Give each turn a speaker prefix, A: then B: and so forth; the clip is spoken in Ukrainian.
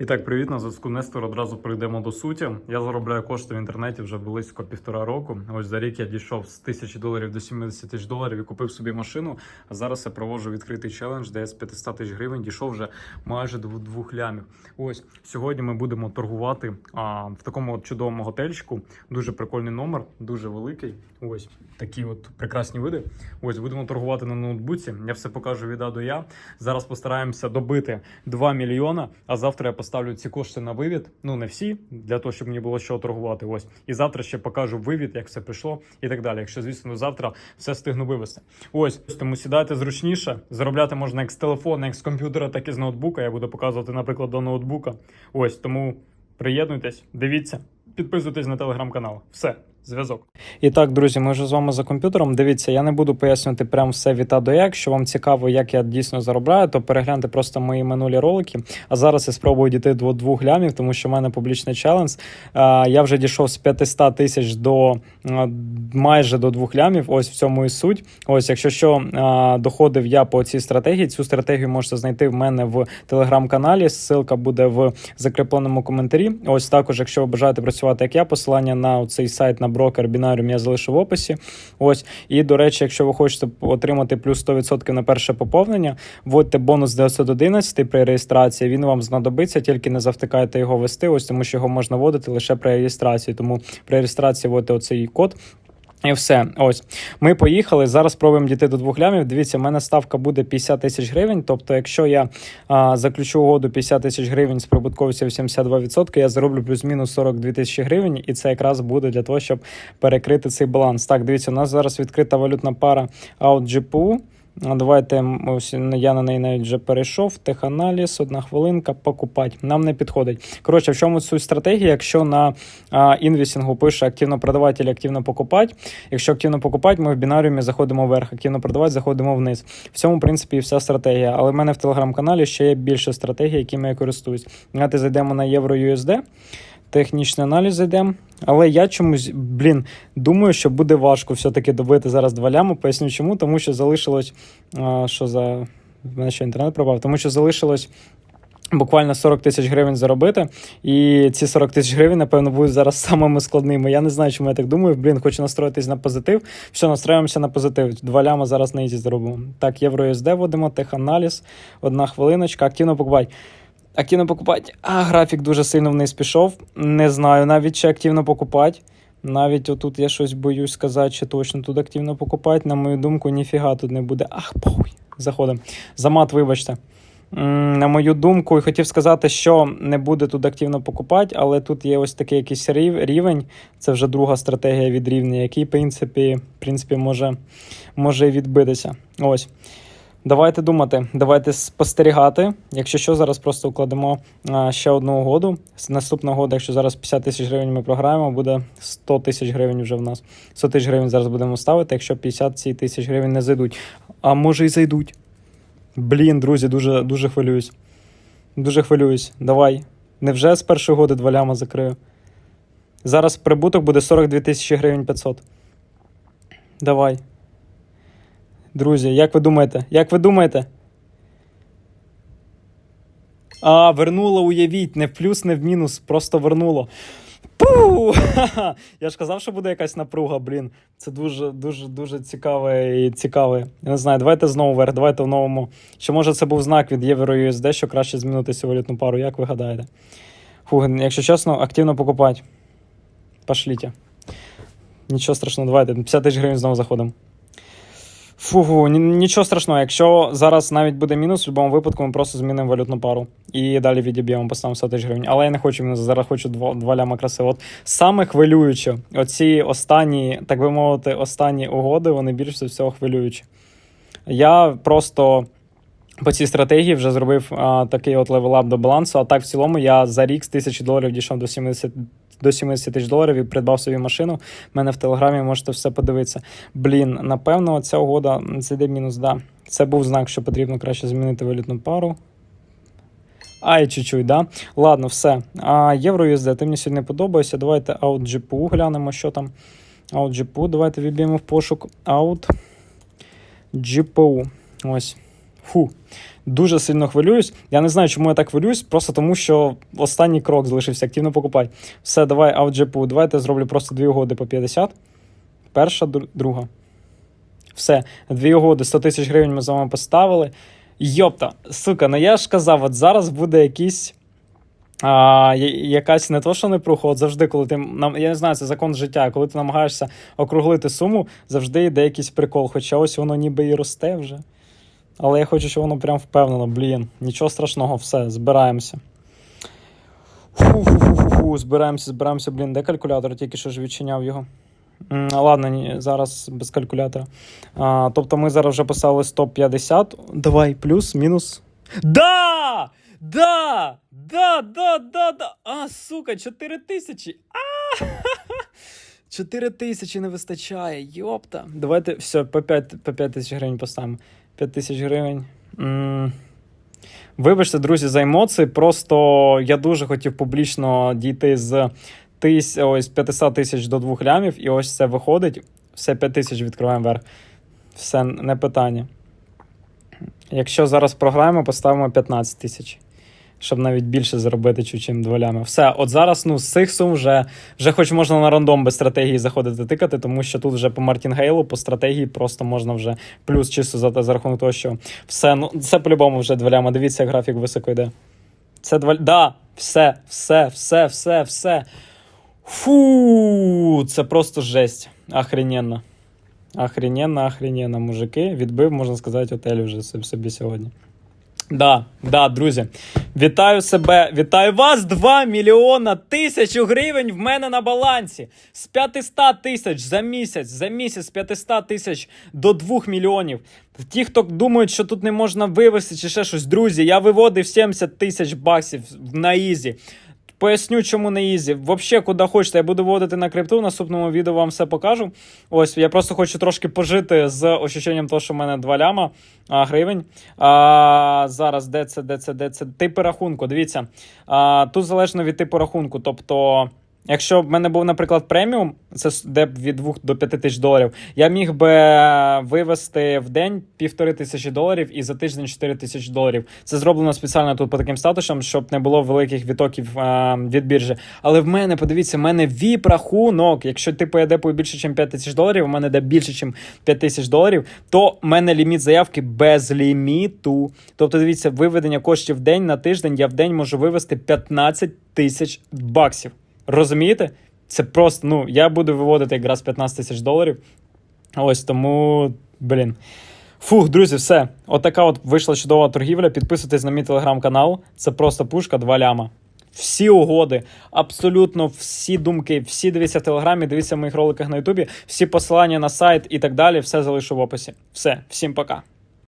A: І так, привіт, на зв'язку Нестор. Одразу перейдемо до суті. Я заробляю кошти в інтернеті вже близько півтора року. Ось за рік я дійшов з тисячі доларів до 70 тисяч доларів і купив собі машину. А зараз я проводжу відкритий челендж, де я з 500 тисяч гривень дійшов вже майже до двох лямів. Ось сьогодні ми будемо торгувати а, в такому от чудовому готельчику. Дуже прикольний номер, дуже великий. Ось такі от прекрасні види. Ось будемо торгувати на ноутбуці. Я все покажу від А до Я. Зараз постараємося добити 2 мільйона. А завтра я поставлю ці кошти на вивід. Ну не всі, для того, щоб мені було що торгувати. Ось і завтра ще покажу вивід, як все пішло, і так далі. Якщо звісно завтра все встигну вивести. Ось тому сідайте зручніше. Заробляти можна як з телефона, як з комп'ютера, так і з ноутбука. Я буду показувати, наприклад, до ноутбука. Ось тому приєднуйтесь, дивіться, підписуйтесь на телеграм-канал. Все. Зв'язок. І так, друзі, ми вже з вами за комп'ютером. Дивіться, я не буду пояснювати прям все від А до як. Якщо вам цікаво, як я дійсно заробляю, то перегляньте просто мої минулі ролики. А зараз я спробую дійти до двох лямів, тому що в мене публічний челендж. Я вже дійшов з 500 тисяч до майже до двох лямів. Ось в цьому і суть. Ось, якщо що доходив я по цій стратегії, цю стратегію можете знайти в мене в телеграм-каналі. Ссылка буде в закріпленому коментарі. Ось також, якщо ви бажаєте працювати як я, посилання на цей сайт на брокер Binarium я залишу в описі. Ось і до речі, якщо ви хочете отримати плюс 100% на перше поповнення, вводьте бонус 911 при реєстрації. Він вам знадобиться, тільки не завтикайте його вести. Ось тому, що його можна вводити лише при реєстрації. Тому при реєстрації вводьте оцей код. І все, ось ми поїхали. Зараз пробуємо дійти до двох лямів. Дивіться, в мене ставка буде 50 тисяч гривень. Тобто, якщо я а, заключу угоду 50 тисяч гривень з прибутковістю 82%, я зароблю плюс-мінус 42 тисячі гривень, і це якраз буде для того, щоб перекрити цей баланс. Так, дивіться, у нас зараз відкрита валютна пара AutGPU. Давайте ось я на неї навіть вже перейшов. Теханаліз, одна хвилинка, покупати. Нам не підходить. Коротше, в чому суть стратегії? Якщо на а, інвесінгу пише активно продавати і активно покупати, якщо активно покупати, ми в бінаріумі заходимо вверх, активно продавати, заходимо вниз. В цьому, принципі, і вся стратегія. Але в мене в телеграм-каналі ще є більше стратегій, якими я користуюсь. Давайте зайдемо на євро USD. Технічний аналіз зайдемо. Але я чомусь, блін, думаю, що буде важко все-таки добити зараз два лями. Поясню чому, тому що залишилось. А, що за. В мене ще інтернет пропав, тому що залишилось. Буквально 40 тисяч гривень заробити, і ці 40 тисяч гривень, напевно, будуть зараз самими складними. Я не знаю, чому я так думаю. Блін, хочу настроїтись на позитив. Все, настроюємося на позитив. Два ляма зараз на ізі зробимо. Так, євро USD вводимо, теханаліз, одна хвилиночка, активно покупати. Активно покупати. А, графік дуже сильно вниз пішов. Не знаю навіть чи активно покупати. Навіть отут я щось боюсь сказати, чи точно тут активно покупати. На мою думку, ніфіга тут не буде. Ах, похуй. Заходимо. Замат, вибачте. На мою думку, і хотів сказати, що не буде тут активно покупати, але тут є ось такий якийсь рів- рівень. Це вже друга стратегія від рівня, який, в принципі, в принципі може, може і відбитися. Ось. Давайте думати, давайте спостерігати. Якщо що, зараз просто укладемо а, ще одну угоду. Наступна угода, якщо зараз 50 тисяч гривень ми програємо, буде 100 тисяч гривень вже в нас. 100 тисяч гривень зараз будемо ставити, якщо 50 ці тисяч гривень не зайдуть. А може і зайдуть. Блін, друзі, дуже, дуже хвилююсь. Дуже хвилююсь. Давай. Невже з першої угоди два ляма закрию? Зараз прибуток буде 42 тисячі гривень 500. Давай. Друзі, як ви думаєте? Як ви думаєте? А, вернуло, уявіть, не в плюс, не в мінус, просто вернуло. Пу! Я ж казав, що буде якась напруга, блін. Це дуже, дуже, дуже цікаве і цікаве. Я не знаю, давайте знову вверх, давайте в новому. Чи може це був знак від Євро USD, що краще змінити цю валютну пару, як ви гадаєте? Фу, якщо чесно, активно покупати. Пошліть. Нічого страшного, давайте. 50 тисяч гривень знову заходимо. Фугу, нічого страшного. Якщо зараз навіть буде мінус, в будь-якому випадку ми просто змінимо валютну пару. І далі відіб'ємо, поставимо 100 тисяч гривень. Але я не хочу мінус, зараз хочу два, два ляма краси. От саме хвилююче, оці останні, так би мовити, останні угоди, вони більше всього хвилюючі. Я просто. По цій стратегії вже зробив а, такий от левелап до балансу. А так, в цілому, я за рік з тисячі доларів дійшов до 70 до 70 тисяч доларів і придбав собі машину. У мене в телеграмі можете все подивитися. Блін, напевно, ця угода зайде мінус. Да. Це був знак, що потрібно краще змінити валютну пару. Ай, чуть-чуть, да? Ладно, все. А євро USD, ти мені сьогодні подобаєшся. Давайте Out GPU глянемо, що там. Out GPU, давайте віб'ємо в пошук Out GPU. Ось.
B: Фу, дуже сильно хвилююсь. Я не знаю, чому я так хвилююсь, просто тому що останній крок залишився активно покупай. Все, давай, аутджепу. Давайте я зроблю просто дві угоди по 50. Перша, друга. Все, дві угоди, 100 тисяч гривень ми з вами поставили. Йопта, сука, ну я ж казав, от зараз буде якийсь. А, якась не то, що не пруха, от завжди, коли ти нам я не знаю, це закон життя. Коли ти намагаєшся округлити суму, завжди йде якийсь прикол. Хоча ось воно ніби і росте вже. Але я хочу, щоб воно прям впевнено, блін. Нічого страшного, все, збираємося. Фу-фу-фу-фу, збираємося, збираємося, блін, де калькулятор? Тільки що ж відчиняв його. Ладно, ні, зараз без калькулятора. А, тобто ми зараз вже поставили 150. Давай, плюс, мінус. Да! Да! Да, да, да, да. А, сука, 4 тисячі. А! 4 тисячі не вистачає, йопта. Давайте все, по 5, по 5 тисяч гривень поставимо. 5 тисяч гривень. М. Вибачте, друзі, за емоції. Просто я дуже хотів публічно дійти з тис... ось 500 тисяч до 2 лямів, і ось це виходить. Все 5 тисяч відкриваємо вверх. Все не питання. Якщо зараз програємо, поставимо 15 тисяч. Щоб навіть більше заробити, чим дволями. Все, от зараз ну, з цих сум вже, вже хоч можна на рандом без стратегії заходити тикати, тому що тут вже по Мартінгейлу, по стратегії просто можна вже плюс чисто за, за рахунок того, що все, ну це по-любому вже дволями. Дивіться, як графік високо йде. Це два. Да, все, все, все, все, все. Фу, це просто жесть. Охрененно. Охрененно, охрененно, мужики. Відбив, можна сказати, отель вже собі сьогодні. Да, да, друзі. Вітаю себе, вітаю вас! 2 мільйона тисячу гривень в мене на балансі. З 500 тисяч за місяць, за місяць з 500 тисяч до 2 мільйонів. Ті, хто думають, що тут не можна вивести чи ще щось, друзі, я виводив 70 тисяч баксів на ізі. Поясню, чому не ізі. Взагалі, куди хочете, я буду вводити на крипту. В наступному відео вам все покажу. Ось я просто хочу трошки пожити з ощущенням того, що в мене 2 ляма а, гривень. А, зараз де це, де це, де це? Типи рахунку. Дивіться. А, тут залежно від типу рахунку. Тобто. Якщо б в мене був, наприклад, преміум, це де б від 2 до 5 тисяч доларів, я міг би вивести в день півтори тисячі доларів і за тиждень 4 тисячі доларів. Це зроблено спеціально тут по таким статусам, щоб не було великих відтоків е, від біржі. Але в мене, подивіться, в мене віп рахунок. Якщо типу я депую більше, ніж 5 тисяч доларів, у мене де більше, ніж 5 тисяч доларів, то в мене ліміт заявки без ліміту. Тобто, дивіться, виведення коштів в день на тиждень я в день можу вивести 15 тисяч баксів. Розумієте? Це просто, ну, я буду виводити якраз 15 тисяч доларів. Ось тому, блін. Фух, друзі, все. Отака от вийшла чудова торгівля. Підписуйтесь на мій телеграм-канал. Це просто пушка 2 ляма. Всі угоди, абсолютно всі думки, всі дивіться в телеграмі, дивіться в моїх роликах на Ютубі, всі посилання на сайт і так далі. Все залишу в описі. Все, всім пока.